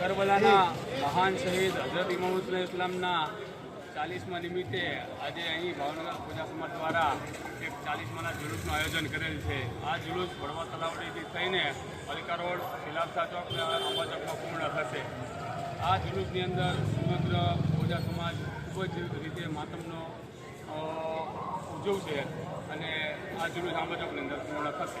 કરબલાના મહાન શહીદ હજરત ઇમામુલ ઇસ્લામના ચાલીસમા નિમિત્તે આજે અહીં ભાવનગર પૂજા સમાજ દ્વારા એક ચાલીસમાના જુલુસનું આયોજન કરેલ છે. આ જુલુસ વડવા તલાવડીથી થઈને અલકા રોડ શિલાબસા ચોક અને અંબા ચોકમાં પૂર્ણ થશે. આ જુલુસની અંદર સમગ્ર પૂજા સમાજ ખૂબ જ રીતે માતમનો ઉજવશે અને આ જુલુસ આંબા ચોકની અંદર પૂર્ણ થશે.